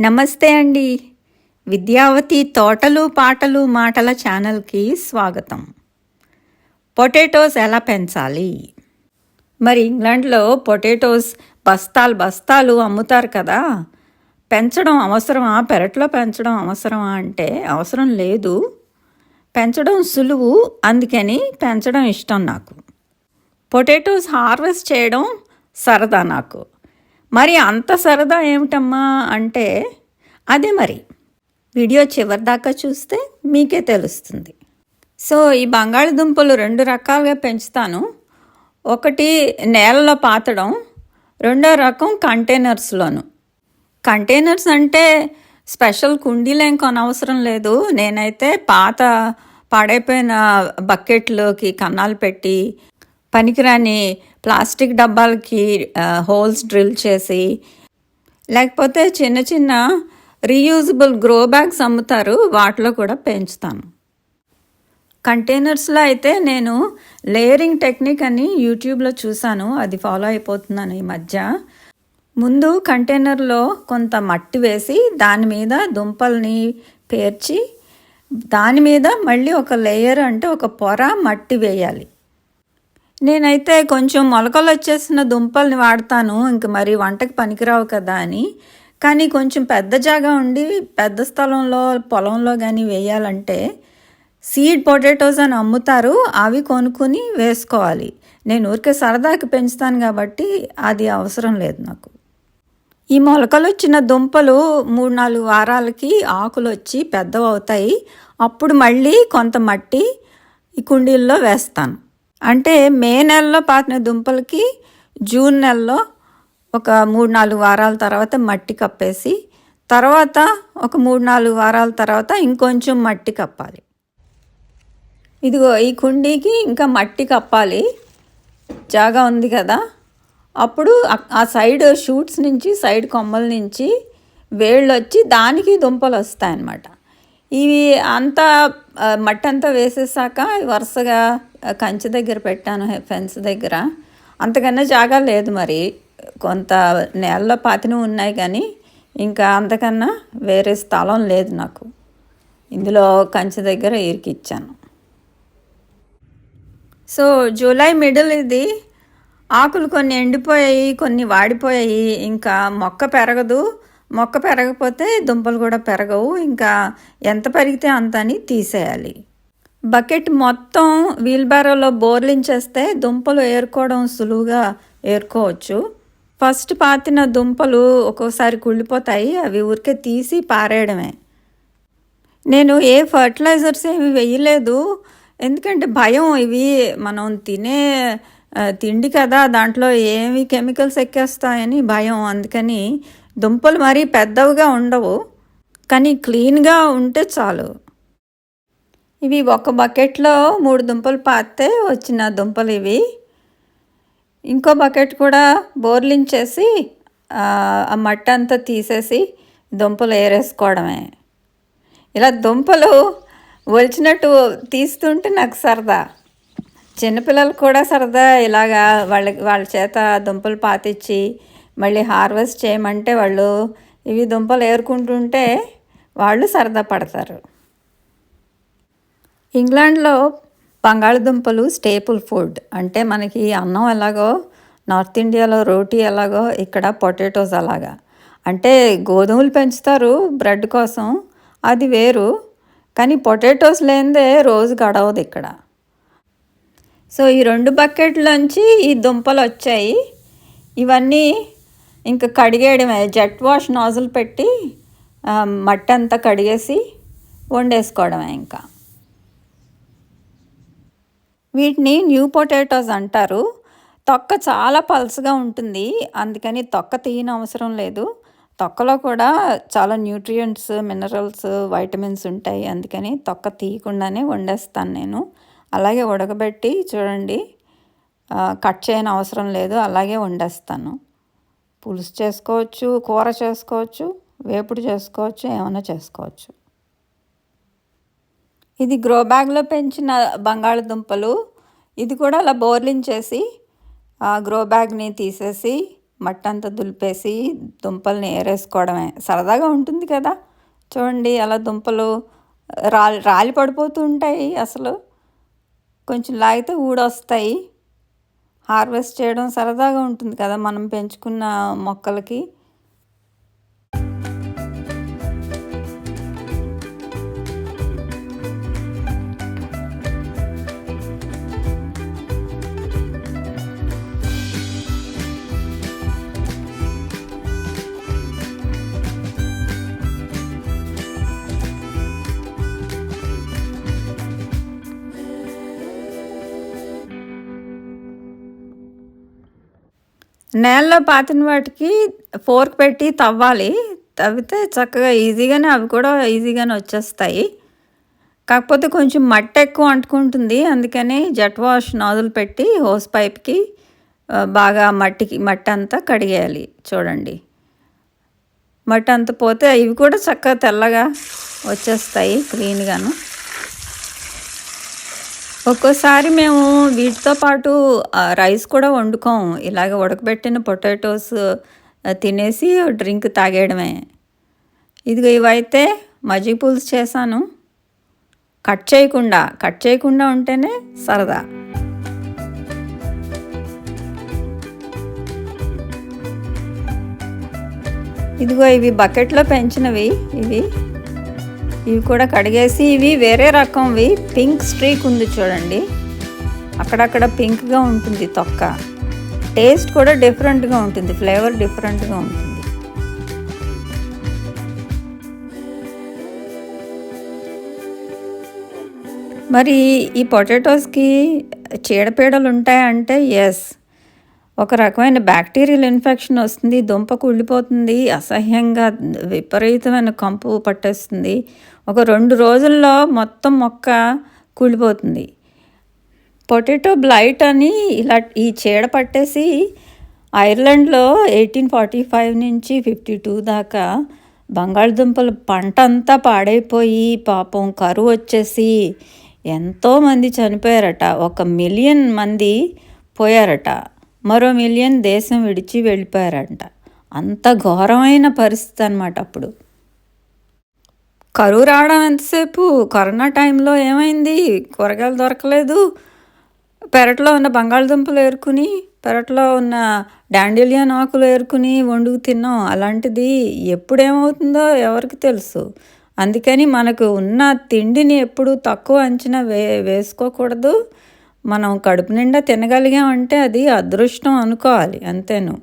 నమస్తే అండి. విద్యావతి తోటలు పాటలు మాటల ఛానల్కి స్వాగతం. పొటాటోస్ ఎలా పెంచాలి? మరి ఇంగ్లాండ్లో పొటాటోస్ బస్తాలు బస్తాలు అమ్ముతారు కదా. పెంచడం అవసరమా? పెరట్లో పెంచడం అవసరమా అంటే అవసరం లేదు. పెంచడం సులువు అందుకని పెంచడం ఇష్టం నాకు. పొటాటోస్ హార్వెస్ట్ చేయడం సరదా నాకు. మరి అంత సరదా ఏమిటమ్మా అంటే అదే మరి. వీడియో చివరి దాకా చూస్తే మీకే తెలుస్తుంది. సో ఈ బంగాళదుంపలు రెండు రకాలుగా పెంచుతాను. ఒకటి నేలలో పాతడం రెండో రకం కంటైనర్స్లోను. కంటైనర్స్ అంటే స్పెషల్ కుండీలేం కొనవసరం లేదు. నేనైతే పాత పాడైపోయిన బకెట్లోకి కన్నాలు పెట్టి పనికిరాని ప్లాస్టిక్ డబ్బాలకి హోల్స్ డ్రిల్ చేసి లేకపోతే చిన్న చిన్న రీయూజబుల్ గ్రో బ్యాగ్స్ అమ్ముతారు వాటిలో కూడా పెంచుతాను. కంటైనర్స్లో అయితే నేను లేయరింగ్ టెక్నిక్ అని యూట్యూబ్లో చూశాను అది ఫాలో అయిపోతున్నాను ఈ మధ్య. ముందు కంటైనర్లో కొంత మట్టి వేసి దాని మీద దుంపల్ని పేర్చి దాని మీద మళ్ళీ ఒక లేయర్ అంటే ఒక పొర మట్టి వేయాలి. నేనైతే కొంచెం మొలకలు వచ్చేసిన దుంపల్ని వాడతాను. ఇంక మరి వంటకి పనికిరావు కదా అని. కానీ కొంచెం పెద్ద జాగా ఉండి పెద్ద స్థలంలో పొలంలో కానీ వేయాలంటే సీడ్ పొటాటోస్ అని అమ్ముతారు. అవి కొనుక్కుని వేసుకోవాలి. నేను ఊరికే సరదాకి పెంచుతాను కాబట్టి అది అవసరం లేదు నాకు. ఈ మొలకలు వచ్చిన దుంపలు మూడు నాలుగు వారాలకి ఆకులు వచ్చి పెద్దవి అవుతాయి అప్పుడు మళ్ళీ కొంత మట్టి ఈ కుండీల్లో వేస్తాను. అంటే మే నెలలో పాతిన దుంపలకి జూన్ నెలలో ఒక మూడు నాలుగు వారాల తర్వాత మట్టి కప్పేసి తర్వాత ఒక మూడు నాలుగు వారాల తర్వాత ఇంకొంచెం మట్టి కప్పాలి. ఇదిగో ఈ కుండీకి ఇంకా మట్టి కప్పాలి. జాగా ఉంది కదా. అప్పుడు ఆ సైడ్ షూట్స్ నుంచి సైడ్ కొమ్మల నుంచి వేళ్ళు వచ్చి దానికి దుంపలు వస్తాయన్నమాట. ఇవి అంతా మట్టి అంతా వేసేసాక వరుసగా కంచె దగ్గర పెట్టాను ఫెన్స్ దగ్గర. అంతకన్నా జాగా లేదు మరి. కొంత నేలలో పాతిని ఉన్నాయి కానీ ఇంకా అంతకన్నా వేరే స్థలం లేదు నాకు. ఇందులో కంచె దగ్గర ఇరికిచ్చాను. సో జూలై మిడిల్ ఇది. ఆకులు కొన్ని ఎండిపోయాయి కొన్ని వాడిపోయాయి. ఇంకా మొక్క పెరగదు. మొక్క పెరగకపోతే దుంపలు కూడా పెరగవు. ఇంకా ఎంత పెరిగితే అంత అని తీసేయాలి. బకెట్ మొత్తం వీల్బారోలో బోర్లించేస్తే దుంపలు ఏరుకోవడం సులువుగా ఏరుకోవచ్చు. ఫస్ట్ పాతిన దుంపలు ఒక్కోసారి కుళ్ళిపోతాయి అవి ఊరికే తీసి పారేయడమే. నేను ఏ ఫర్టిలైజర్స్ ఏమి వేయలేదు. ఎందుకంటే భయం ఇవి మనం తినే తిండి కదా దాంట్లో ఏమి కెమికల్స్ ఎక్కేస్తాయని భయం. అందుకని దుంపలు మరీ పెద్దవిగా ఉండవు. కానీ క్లీన్గా ఉంటే చాలు. ఇవి ఒక బకెట్లో మూడు దుంపలు పాతే వచ్చిన దుంపలు ఇవి. ఇంకో బకెట్ కూడా బోర్లించేసి ఆ మట్ట అంతా తీసేసి దుంపలు ఏరేసుకోవడమే. ఇలా దుంపలు ఒలిచినట్టు తీస్తుంటే నాకు సరదా. చిన్నపిల్లలు కూడా సరదా ఇలాగా వాళ్ళ వాళ్ళ చేత దుంపలు పాతిచ్చి మళ్ళీ హార్వెస్ట్ చేయమంటే వాళ్ళు ఇవి దుంపలు ఏరుకుంటుంటే వాళ్ళు సరదా పడతారు. ఇంగ్లాండ్లో బంగాళదుంపలు స్టేపుల్ ఫుడ్. అంటే మనకి అన్నం ఎలాగో నార్త్ ఇండియాలో రోటీ ఎలాగో ఇక్కడ పొటాటోస్ అలాగా. అంటే గోధుమలు పెంచుతారు బ్రెడ్ కోసం అది వేరు. కానీ పొటాటోస్ లేనిదే రోజు గడవదు ఇక్కడ. సో ఈ రెండు బకెట్లోంచి ఈ దుంపలు వచ్చాయి. ఇవన్నీ ఇంకా కడిగేయడమే. జెట్ వాష్ నాజులు పెట్టి మట్టి అంతా కడిగేసి వండేసుకోవడమే ఇంకా. వీటిని న్యూ పొటాటోస్ అంటారు. తొక్క చాలా పల్స్గా ఉంటుంది. అందుకని తొక్క తీయని అవసరం లేదు. తొక్కలో కూడా చాలా న్యూట్రియంట్స్ మినరల్స్ వైటమిన్స్ ఉంటాయి. అందుకని తొక్క తీయకుండానే వండేస్తాను నేను. అలాగే ఉడకబెట్టి చూడండి. కట్ చేయని అవసరం లేదు. అలాగే వండేస్తాను. పులుసు చేసుకోవచ్చు కూర చేసుకోవచ్చు వేపుడు చేసుకోవచ్చు ఏమైనా చేసుకోవచ్చు. ఇది గ్రో బ్యాగ్లో పెంచిన బంగాళదుంపలు. ఇది కూడా అలా బోర్లించేసి ఆ గ్రో బ్యాగ్ని తీసేసి మట్టంతా దులిపేసి దుంపల్ని ఏరేసుకోవడమే. సరదాగా ఉంటుంది కదా. చూడండి అలా దుంపలు రాలి రాలి పడిపోతూ ఉంటాయి అసలు. కొంచెం లాగితే ఊడొస్తాయి. హార్వెస్ట్ చేయడం సరదాగా ఉంటుంది కదా మనం పెంచుకున్న మొక్కలకి. నేలలో పాతిన వాటికి ఫోర్క్ పెట్టి తవ్వాలి. తవ్వితే చక్కగా ఈజీగానే అవి కూడా ఈజీగానే వచ్చేస్తాయి. కాకపోతే కొంచెం మట్టి ఎక్కువ అంటుకుంటుంది. అందుకని జెట్ వాష్ నాదులు పెట్టి హోస్ పైప్కి బాగా మట్టికి మట్టి అంతా కడిగేయాలి. చూడండి. మట్టి అంతా పోతే ఇవి కూడా చక్కగా తెల్లగా వచ్చేస్తాయి క్లీన్గాను. ఒక్కోసారి మేము వీటితో పాటు రైస్ కూడా వండుకోం. ఇలాగ ఉడకబెట్టిన పొటాటోస్ తినేసి డ్రింక్ తాగేయడమే. ఇదిగో ఇవైతే మజ్జిగ పులుసు చేశాను. కట్ చేయకుండా కట్ చేయకుండా ఉంటేనే సరదా. ఇదిగో ఇవి బకెట్లో పెంచినవి ఇవి. ఇవి కూడా కడిగేసి ఇవి వేరే రకంవి. పింక్ స్ట్రీక్ ఉంది చూడండి. అక్కడక్కడ పింక్గా ఉంటుంది తొక్క. టేస్ట్ కూడా డిఫరెంట్గా ఉంటుంది. ఫ్లేవర్ డిఫరెంట్గా ఉంటుంది. మరి ఈ పొటాటోస్కి చీడపీడలు ఉంటాయంటే ఎస్ ఒక రకమైన బ్యాక్టీరియల్ ఇన్ఫెక్షన్ వస్తుంది దుంప కుళ్ళిపోతుంది అసహ్యంగా విపరీతమైన కంపు పట్టేస్తుంది. ఒక రెండు రోజుల్లో మొత్తం మొక్క కూలిపోతుంది పొటాటో బ్లైట్ అని ఇలా ఈ చీడ పట్టేసి ఐర్లాండ్లో ఎయిటీన్ ఫార్టీ ఫైవ్ నుంచి ఫిఫ్టీ టూ దాకా బంగాళదుంపల పంట అంతా పాడైపోయి పాపం కరువు వచ్చేసి ఎంతోమంది చనిపోయారట. ఒక మిలియన్ మంది పోయారట. మరో మిలియన్ దేశం విడిచి వెళ్ళిపోయారంట. అంత ఘోరమైన పరిస్థితి అనమాట అప్పుడు. కరువు రావడం ఎంతసేపు? కరోనా టైంలో ఏమైంది? కూరగాయలు దొరకలేదు. పెరట్లో ఉన్న బంగాళదుంపలు ఏరుకుని పెరట్లో ఉన్న డాండిలియన్ ఆకులు ఏరుకుని వండుకు తిన్నాం. అలాంటిది ఎప్పుడేమవుతుందో ఎవరికి తెలుసు. అందుకని మనకు ఉన్న తిండిని ఎప్పుడు తక్కువ అంచనా వే వేసుకోకూడదు. మనం కడుపు నిండా తినగలిగామంటే అది అదృష్టం అనుకోవాలి అంతేను.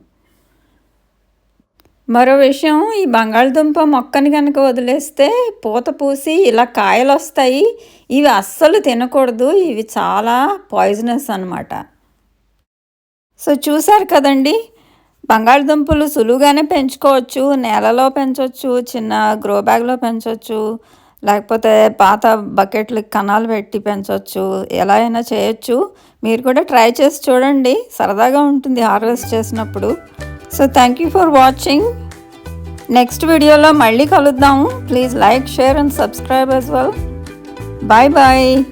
మరో విషయం ఈ బంగాళదుంప మొక్కని కనుక వదిలేస్తే పూత పూసి ఇలా కాయలు వస్తాయి ఇవి అస్సలు తినకూడదు ఇవి చాలా పాయిజనస్ అనమాట సో చూసారు కదండి? బంగాళదుంపలు సులువుగానే పెంచుకోవచ్చు నేలలో పెంచవచ్చు చిన్న గ్రో బ్యాగ్లో పెంచవచ్చు లేకపోతే పాత బకెట్లకి కణాలు పెట్టి పెంచవచ్చు ఎలా అయినా చేయొచ్చు. మీరు కూడా ట్రై చేసి చూడండి. సరదాగా ఉంటుంది హార్వెస్ట్ చేసినప్పుడు. So thank you for watching next వీడియోలో మళ్ళీ కలుద్దాము. Please like share and subscribe as well bye bye